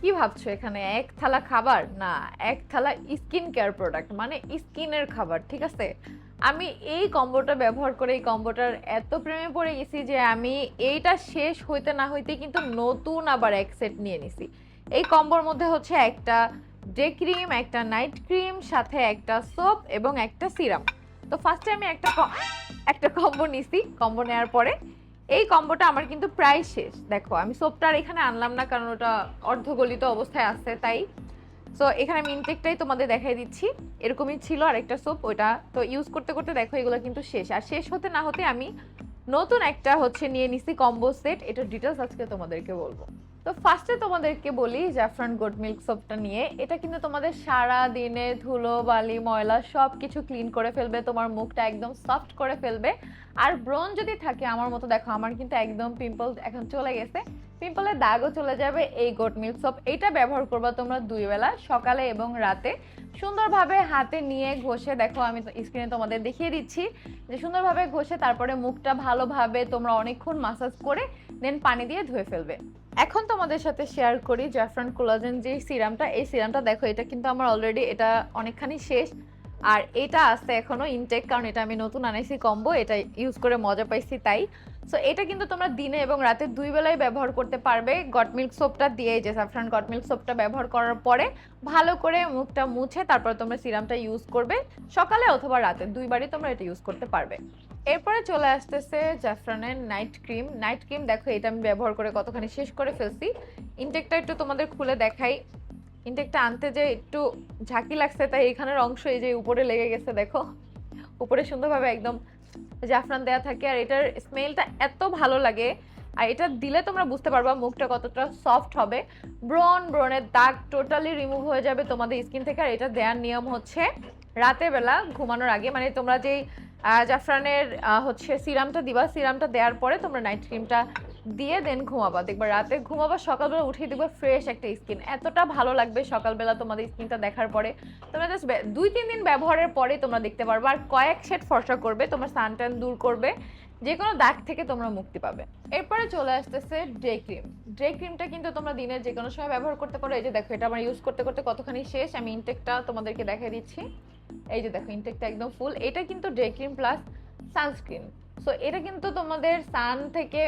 কি ভাবছ এখানে? এক থালা খাবার? না, এক থালা স্কিন কেয়ার প্রোডাক্ট মানে স্কিনের খাবার, ঠিক আছে? আমি এই কম্বোটা ব্যবহার করে, এই কম্বোটার এত প্রেমে পড়ে গেছি যে আমি এইটা শেষ হইতে না হইতে কিন্তু নতুন আবার এক সেট নিয়ে নিছি। এই কম্বোর মধ্যে হচ্ছে একটা ডে ক্রিম, একটা নাইট ক্রিম, সাথে একটা সোপ এবং একটা সিরাম তো ফার্স্টে আমি একটা একটা কম্বো নিছি। কম্বো নেওয়ার পরে এই কম্বোটা আমার কিন্তু প্রায় শেষ। দেখো, আমি সোপটা আর এখানে আনলাম না, কারণ ওটা অর্ধগলিত অবস্থায় আছে, তাই। সো এখানে আমি ইনটেকটাই তোমাদের দেখাই দিচ্ছি। এরকমই ছিল আরেকটা সোপ ওইটা তো ইউজ করতে করতে দেখো, এগুলো কিন্তু শেষ। আর শেষ হতে না হতে আমি নতুন একটা হচ্ছে নিয়ে নিছি কম্বো সেট এটার ডিটেলস আজকে তোমাদেরকে বলব। তো ফার্স্টে তোমাদেরকে বলি জাফরান গোট মিল্ক সোপটা নিয়ে। এটা কিন্তু তোমাদের সারা দিনে ধুলো, বালি, ময়লা সব কিছু ক্লিন করে ফেলবে। তোমার মুখটা একদম সফট করে ফেলবে। আর ব্রন যদি থাকে আমার মতো, দেখো আমার কিন্তু একদম পিম্পল এখন চলে গেছে। পিম্পলের দাগও চলে যাবে এই গোট মিল্ক সোপ এইটা ব্যবহার করবা তোমরা দুই বেলা, সকালে এবং রাতে। সুন্দরভাবে হাতে নিয়ে ঘষে, দেখো আমি স্ক্রিনে তোমাদের দেখিয়ে দিচ্ছি, যে সুন্দরভাবে ঘষে তারপরে মুখটা ভালোভাবে তোমরা অনেকক্ষণ মাসাজ করে দেন পানি দিয়ে ধুয়ে ফেলবে। এখন তোমাদের সাথে শেয়ার করি জাফরান কোলাজেন যে সিরামটা এই সিরামটা দেখো, এটা কিন্তু আমার অলরেডি এটা অনেকখানি শেষ। আর এটা আছে এখনও ইনটেক কারণ এটা আমি নতুন আনাইছি কম্বো এটা ইউজ করে মজা পাইছি তাই। সো এটা কিন্তু তোমরা দিনে এবং রাতে দুই বেলায় ব্যবহার করতে পারবে। গট মিল্ক সোপটা দিয়ে যে সাফরান গট মিল্ক সোপটা ব্যবহার করার পরে ভালো করে মুখটা মুছে তারপর তোমরা সিরামটা ইউজ করবে। সকালে অথবা রাতে দুইবারই তোমরা এটা ইউজ করতে পারবে। এরপরে চলে আসতেছে জাফরানের নাইট ক্রিম নাইট ক্রিম দেখো, এটা আমি ব্যবহার করে কতখানি শেষ করে ফেলছি। ইনটেকটা একটু তোমাদের খুলে দেখাই। ইনটেকটা আনতে যে একটু ঝাঁকি লাগছে, তাই এখানের অংশ এই যে উপরে লেগে গেছে, দেখো। উপরে সুন্দরভাবে একদম জাফরান দেয়া থাকে, আর এটার স্মেলটা এত ভালো লাগে। আর এটা দিলে তোমরা বুঝতে পারবা মুখটা কতটা সফট হবে। ব্রন ব্রনের দাগ টোটালি রিমুভ হয়ে যাবে তোমাদের স্কিন থেকে, আর এটা দেওয়ার নিয়ম হচ্ছে রাতের বেলা ঘুমানোর আগে। মানে তোমরা যেই জাফরানের হচ্ছে সিরামটা দিবা সিরামটা দেওয়ার পরে তোমরা নাইট ক্রিমটা দিয়ে দেন ঘুমাবা। দেখবা রাতে ঘুমাবা, সকালবেলা উঠে দেখবা ফ্রেশ একটা স্কিন এতটা ভালো লাগবে সকালবেলা তোমাদের স্কিনটা দেখার পরে। তোমরা জাস্ট দুই, তিন দিন ব্যবহারের পরে তোমরা দেখতে পারবে আর কয়েক সেট ফর্সা করবে, তোমার সানটান দূর করবে। যে কোনো দাগ থেকে তোমরা মুক্তি পাবে। এরপরে চলে আসতেছে ডে ক্রিম ডে ক্রিমটা কিন্তু তোমরা দিনের যে কোনো সময় ব্যবহার করতে পারো। এই যে দেখো, এটা আমার ইউজ করতে করতে কতখানি শেষ? আমি ইনটেকটা তোমাদেরকে দেখিয়ে দিচ্ছি। এই যে দেখো ইনটেকটা একদম ফুল এটা কিন্তু day cream plus sunscreen so এটা কিন্তু তোমাদের সান থেকে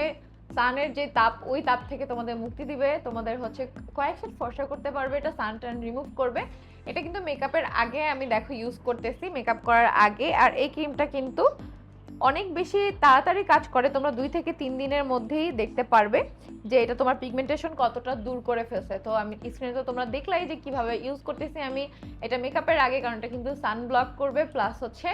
সানের যে তাপ, ওই তাপ থেকে তোমাদের মুক্তি দিবে। তোমাদের হচ্ছে কয়েক সেট ফর্সা করতে পারবে, এটা সান টান রিমুভ করবে। এটা কিন্তু মেকআপের আগে আমি দেখো ইউজ করতেছি, মেকআপ করার আগে। আর এই ক্রিমটা কিন্তু অনেক বেশি তাড়াতাড়ি কাজ করে, তোমরা দুই থেকে তিন দিনের মধ্যেই দেখতে পারবে যে এটা তোমার পিগমেন্টেশন কতটা দূর করে ফেলছে। তো আমি স্ক্রিনে তো তোমরা দেখলাই যে কীভাবে ইউজ করতেছি আমি এটা মেকআপের আগে, কারণ এটা কিন্তু সান ব্লক করবে প্লাস হচ্ছে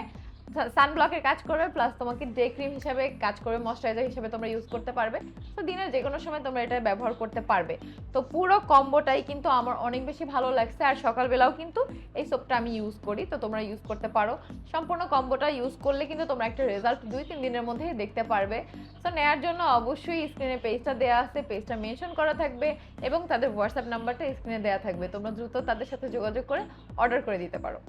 সানব্লকের কাজ করবে প্লাস তোমাকে ডে ক্রিম হিসাবে কাজ করবে ময়শ্চারাইজার হিসেবে তোমরা ইউজ করতে পারবে। তো দিনের যে কোনো সময় তোমরা এটা ব্যবহার করতে পারবে। তো পুরো কম্বোটাই কিন্তু আমার অনেক বেশি ভালো লাগছে, আর সকালবেলাও কিন্তু এই সোপটা আমি ইউজ করি, তো তোমরা ইউজ করতে পারো। সম্পূর্ণ কম্বোটা ইউজ করলে কিন্তু তোমরা একটা রেজাল্ট দুই তিন দিনের মধ্যেই দেখতে পারবে। তো নেওয়ার জন্য অবশ্যই স্ক্রিনে পেজটা দেওয়া আছে পেজটা মেনশন করা থাকবে, এবং তাদের হোয়াটসঅ্যাপ নাম্বারটা স্ক্রিনে দেওয়া থাকবে। তোমরা দ্রুত তাদের সাথে যোগাযোগ করে অর্ডার করে দিতে পারো।